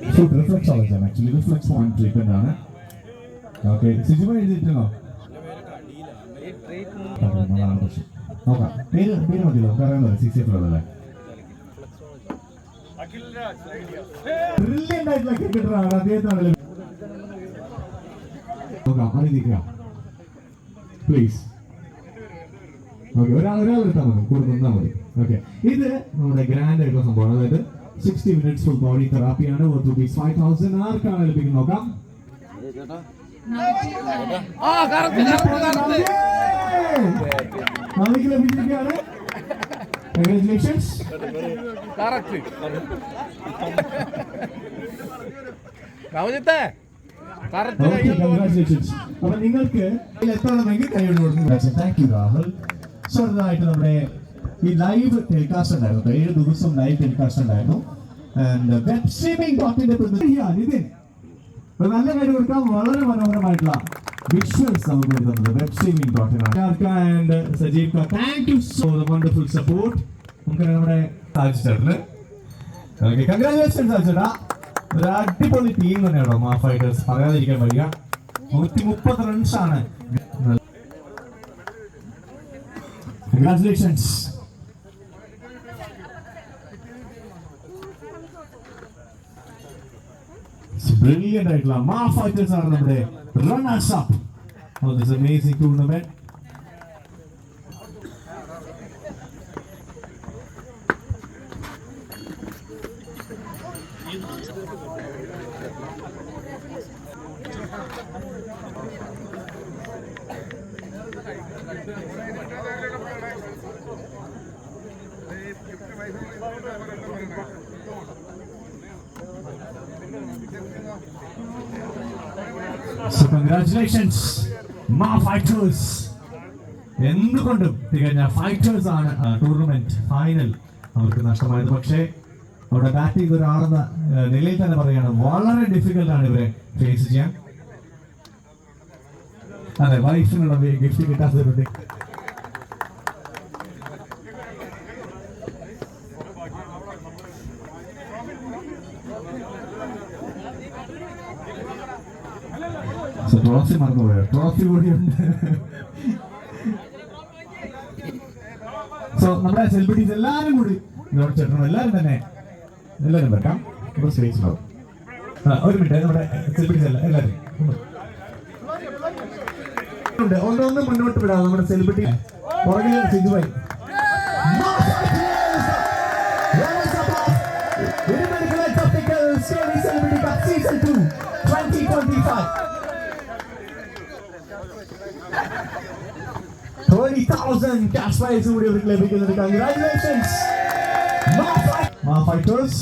Reflux reflux point പേര് പേര് please okay ഒരാൾ ഒരാൾ എടുത്താൽ മതി. കൂടുതൽ മതി. ഓക്കെ ഇത് നമ്മുടെ ഗ്രാൻഡ് ആയിട്ടുള്ള സംഭവമാണ്. അതായത് സിക്സ്റ്റി മിനിറ്റ്സ് ഫുൾ ബോഡി തെറാപ്പിയാണ് വർത്ത് റുപ്പീസ് ഫൈവ് തൗസൻഡ് ആർക്കാണ് ലഭിക്കുന്നത്. നോക്കാം. നവിക്ക് ലഭിച്ചിരിക്കുകയാണ്. കൺഗ്രാറ്റുലേഷൻസ് കൺഗ്രാറ്റുലേഷൻസ് അപ്പൊ നിങ്ങൾക്ക് എത്തണമെങ്കിൽ കൈ കൊടുക്കുന്നു താങ്ക് യു രാഹുൽ ചെറുതായിട്ട് നമ്മുടെ ഈ ലൈവ് ടെലികാസ്റ്റ് ഉണ്ടായിരുന്നു. ഏഴ് ദിവസം ലൈവ് ടെലികാസ്റ്റ് ഉണ്ടായിരുന്നു. ആൻഡ് വെബ് സ്ട്രീമിംഗ് ഡോട്ടിന്റെ നിതിൻ. ഒരു നല്ല കാര്യം കൊടുക്കാൻ വളരെ മനോഹരമായിട്ടുള്ള വിഷ്വൽസ് നമുക്ക് വരുന്നത് web streaming ഡോട്ടിനാണ് and Sajeev thank you so wonderful support നമുക്ക് നമ്മുടെ സാധിച്ചിട്ടുണ്ട് ഓക്കെ കൺഗ്രാറ്റുലേഷൻ സാധിച്ചേട്ടാ ഒരു അടിപൊളി ടീം തന്നെയാണോ മാ ഫൈറ്റേഴ്സ് പറയാതിരിക്കാൻ വയ്യ. നൂറ്റി മുപ്പത് ആണ്. ബ്രില്യന്റ് ആയിട്ടുള്ള മാ ഫൈറ്റേഴ്സ് ആണ് നമ്മുടെ runners up of this amazing tournament So congratulations, മാ ഫൈറ്റേഴ്സ് എന്തുകൊണ്ടും തികഞ്ഞ ഫൈറ്റേഴ്സ് ആണ് ടൂർണമെന്റ് ഫൈനൽ അവർക്ക് നഷ്ടമായത്. പക്ഷേ അവിടെ ബാറ്റിംഗ് ഒരാളെന്ന ആ, നിലയിൽ തന്നെ പറയുകയാണ് വളരെ ഡിഫിക്കൽട്ടാണ് ഇവരെ ഫേസ് ചെയ്യാൻ. അതെ വൈഫിനുള്ള ഗിഫ്റ്റ് കിട്ടാത്തവരുണ്ട് ട്രോഫി മറന്നുപോയോ ട്രോഫി കൂടിയുണ്ട് സോ നമ്മുടെ സെലിബ്രിറ്റീസ് എല്ലാവരും കൂടി ഇതോടെ ചേട്ടനും എല്ലാവരും തന്നെ. എല്ലാവരും വെക്കാം ഇവിടെ ആ, ഒരു മിനിറ്റ് നമ്മുടെ സെലിബ്രിറ്റീസ് അല്ല എല്ലാവരും ഉണ്ട്. ഒന്നൊന്ന് മുന്നോട്ട് വിടാം. നമ്മുടെ സെലിബ്രിറ്റി പുറകിൽ സിജുബായി Season 2, 2025. 30,000 cash prize കൂടി അവർക്ക് ലഭിക്കുന്നുണ്ട് കൺഗ്രാറ്റുലേഷൻസ് മാ ഫൈറ്റേഴ്സ്